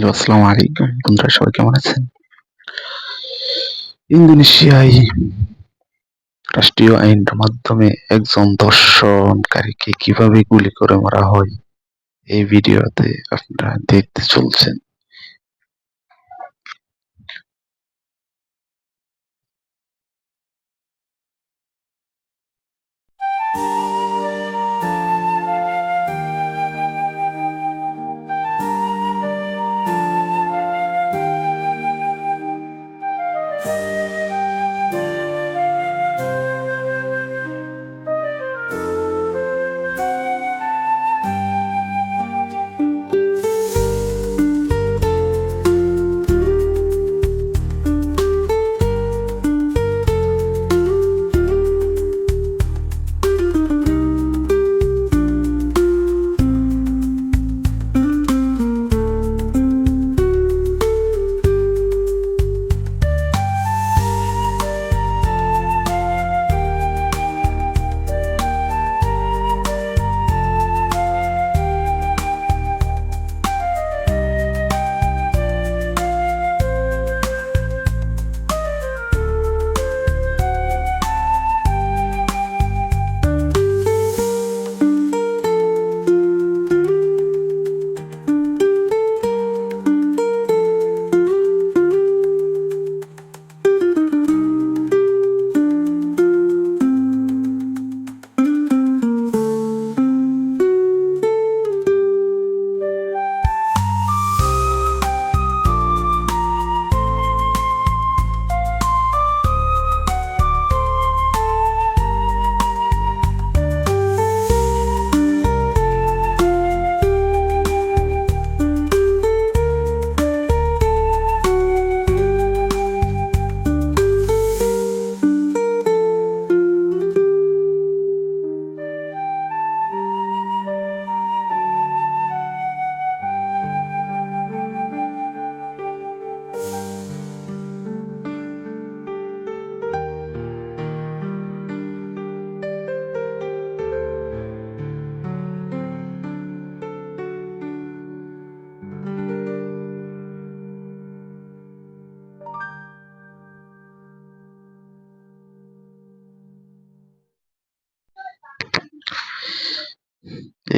Hello, আসসালামু আলাইকুম। বন্ধুরা, সবাই কেমন আছেন? ইন্দোনেশিয়ায় রাষ্ট্রীয় আইনের মাধ্যমে একজন দর্শনকারীকে কীভাবে গুলি করে মারা হয়, এই ভিডিওতে আপনারা দেখতে চলছেন।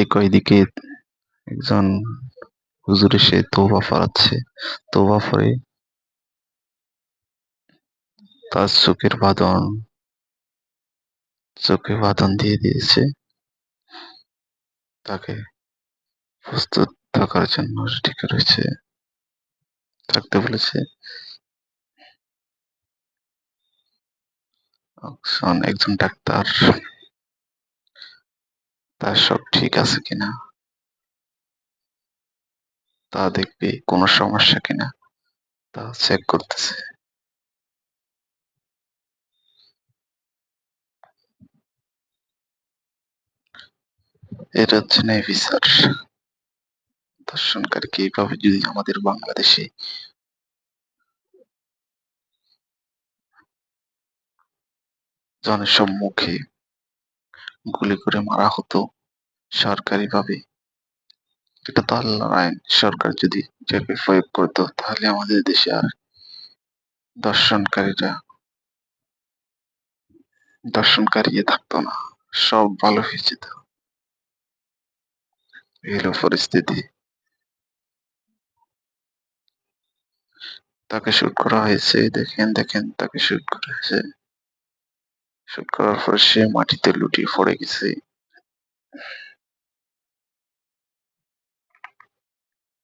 এই কয়দিকে একজন হুজুর এসে তওবা পড়াচ্ছে তওবা পড়ে তার চোখের বাঁধন চোখে বাঁধন দিয়ে দিয়েছে। তাকে প্রস্তুত থাকার জন্য রেডি করেছে। থাকতে বলেছে। একজন ডাক্তার তার সব ঠিক আছে কিনা? তা দেখবে কোনো সমস্যা কিনা? তা চেক করতেছে। এটা হচ্ছে ন্যায় বিচার দর্শনকারীকে এইভাবে যদি আমাদের বাংলাদেশে জনসম্মুখে গুলি করে মারা হতো সরকারিভাবে। এটা তো আল্লাহর আইন। সরকার যদি এটাকে প্রয়োগ করতো, তাহলে আমাদের দেশে আর দর্শনকারীরা দর্শনকারী থাকতো না, সব ভালো হয়ে যেত। এই হলো পরিস্থিতি। তাকে শুট করা হয়েছে, দেখেন দেখেন, তাকে শুট করা হয়েছে। করার পর সে মাটিতে লুটিয়ে পড়ে গেছে।